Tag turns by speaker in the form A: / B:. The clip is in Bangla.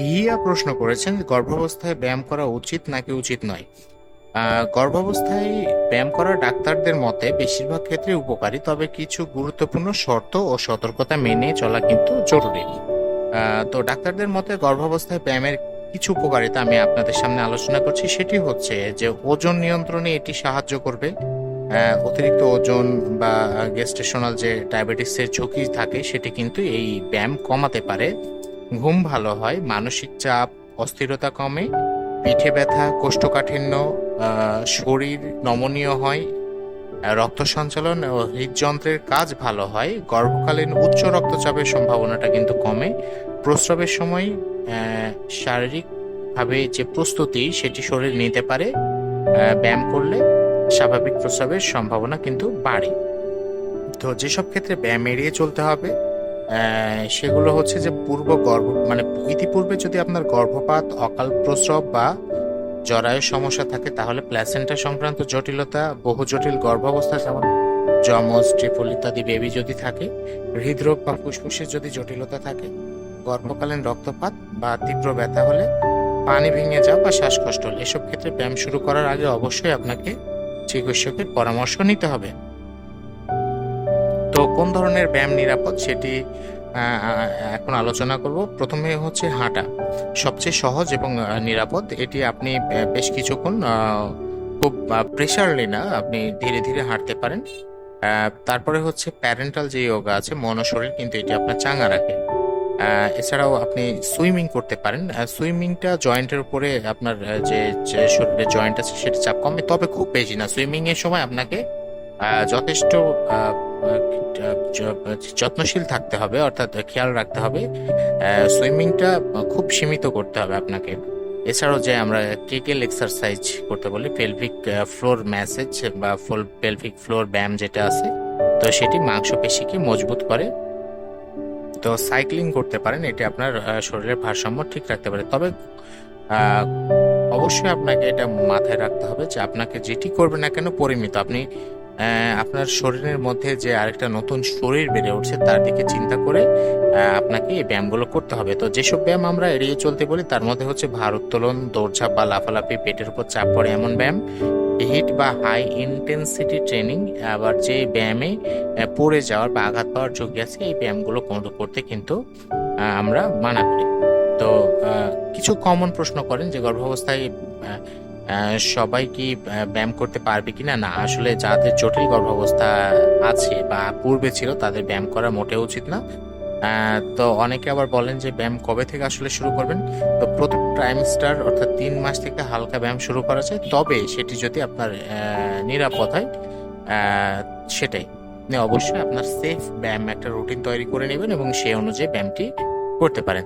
A: ইহিয়া প্রশ্ন করেছেন, গর্ভাবস্থায় ব্যায়াম করা উচিত নাকি উচিত নয়? গর্ভাবস্থায় ব্যায়াম করা ডাক্তারদের মতে বেশিরভাগ ক্ষেত্রে উপকারী, তবে কিছু গুরুত্বপূর্ণ শর্ত ও সতর্কতা মেনে চলা কিন্তু জরুরি। তো ডাক্তারদের মতে গর্ভাবস্থায় ব্যায়ামের কিছু উপকারিতা আমি আপনাদের সামনে আলোচনা করছি, সেটি হচ্ছে যে ওজন নিয়ন্ত্রণে এটি সাহায্য করবে। অতিরিক্ত ওজন বা গেস্টেশনাল যে ডায়াবেটিসের ঝুঁকি থাকে, সেটি কিন্তু এই ব্যায়াম কমাতে পারে। ঘুম ভালো হয়, মানসিক চাপ, অস্থিরতা কমে, পিঠে ব্যথা, কোষ্ঠকাঠিন্য শরীর নমনীয় হয় রক্ত সঞ্চালন ও হৃদযন্ত্রের কাজ ভালো হয়, গর্ভকালীন উচ্চ রক্তচাপের সম্ভাবনাটা কিন্তু কমে, প্রস্রাবের সময় শারীরিকভাবে যে প্রস্তুতি সেটি শরীর নিতে পারে ব্যায়াম করলে স্বাভাবিক প্রস্রাবের সম্ভাবনা কিন্তু বাড়ে। তো যেসব ক্ষেত্রে ব্যায়াম এড়িয়ে চলতে হবে সেগুলো হচ্ছে যে পূর্ব গর্ভ মানে ইতিপূর্বে যদি আপনার গর্ভপাত, অকাল প্রসব বা জরায়ুর সমস্যা থাকে, তাহলে প্ল্যাসেন্টা সংক্রান্ত জটিলতা, বহু জটিল গর্ভাবস্থা যেমন যমজ ট্রিপল ইত্যাদি বেবি যদি থাকে, হৃদরোগ বা ফুসফুসের যদি জটিলতা থাকে, গর্ভকালীন রক্তপাত বা তীব্র ব্যথা হলে পানি ভেঙে যাওয়া বা শ্বাসকষ্ট হলে, এসব ক্ষেত্রে ব্যায়াম শুরু করার আগে অবশ্যই আপনাকে চিকিৎসকের পরামর্শ নিতে হবে। তো কোন ধরনের ব্যায়াম নিরাপদ সেটি এখন আলোচনা করব। প্রথমে হচ্ছে হাঁটা। সবচেয়ে সহজ এবং নিরাপদ, এটি আপনি বেশ কিছুক্ষণ খুব প্রেশারলি না আপনি ধীরে ধীরে হাঁটতে পারেন। তারপরে হচ্ছে প্যারেন্টাল যে যোগা আছে, মন শরীর কিন্তু এটি আপনার চাঙ্গা রাখে। এছাড়াও আপনি সুইমিং করতে পারেন। সুইমিংটা জয়েন্টের উপরে আপনার যে শরীরে জয়েন্ট আছে সেটা চাপ কমে। তবে খুব বেশি না। সুইমিংয়ের সময় আপনাকে যথেষ্ট যত্নশীল থাকতে হবে, অর্থাৎ খেয়াল রাখতে হবে। সুইমিংটা খুব সীমিত করতে হবে আপনাকে। এছাড়াও যে আমরা কেকেল এক্সারসাইজ করতে বলি পেলভিক ফ্লোর ম্যাসেজ বা ফুল পেলভিক ফ্লোর ব্যায়াম যেটা আছে, তো সেটি মাংসপেশিকে মজবুত করে। তো সাইক্লিং করতে পারেন, এটি আপনার শরীরের ভারসাম্য ঠিক রাখতে পারে। তবে অবশ্যই আপনাকে এটা মাথায় রাখতে হবে যে আপনাকে যেটি করবেন না কেন পরিমিত। আপনি আপনার শরীরের মধ্যে যে আরেকটা নতুন শরীর বেড়ে উঠছে, তার দিকে চিন্তা করে আপনাকে এই ব্যায়ামগুলো করতে হবে। তো যেসব ব্যায়াম আমরা এড়িয়ে চলতে বলি, তার মধ্যে হচ্ছে ভার উত্তোলন, দৌড়ঝাঁপ বা লাফালাফি, পেটের উপর চাপ পড়ে এমন ব্যায়াম। হিট বা হাই ইন্টেন্সিটি ট্রেনিং, আবার যে ব্যায়ামে পড়ে যাওয়ার বা আঘাত পাওয়ার ঝুঁকি আছে, এই ব্যায়ামগুলো করতে কিন্তু আমরা মানা করি। তো কিছু কমন প্রশ্ন করেন যে গর্ভাবস্থায় সবাই কি ব্যায়াম করতে পারবে কিনা? না, আসলে যাদের জটিল গর্ভাবস্থা আছে বা পূর্বে ছিল, তাদের ব্যায়াম করা মোটেও উচিত না। তো অনেকে আবার বলেন যে ব্যায়াম কবে থেকে আসলে শুরু করবেন? তো প্রথম ট্রাইমেস্টার অর্থাৎ তিন মাস থেকে হালকা ব্যায়াম শুরু করা যায়। তবে সেটি যদি আপনার নিরাপদ হয় সেটাই। অবশ্যই আপনার সেফ ব্যায়াম একটা রুটিন তৈরি করে নেবেন এবং সেই অনুযায়ী ব্যায়ামটি করতে পারেন।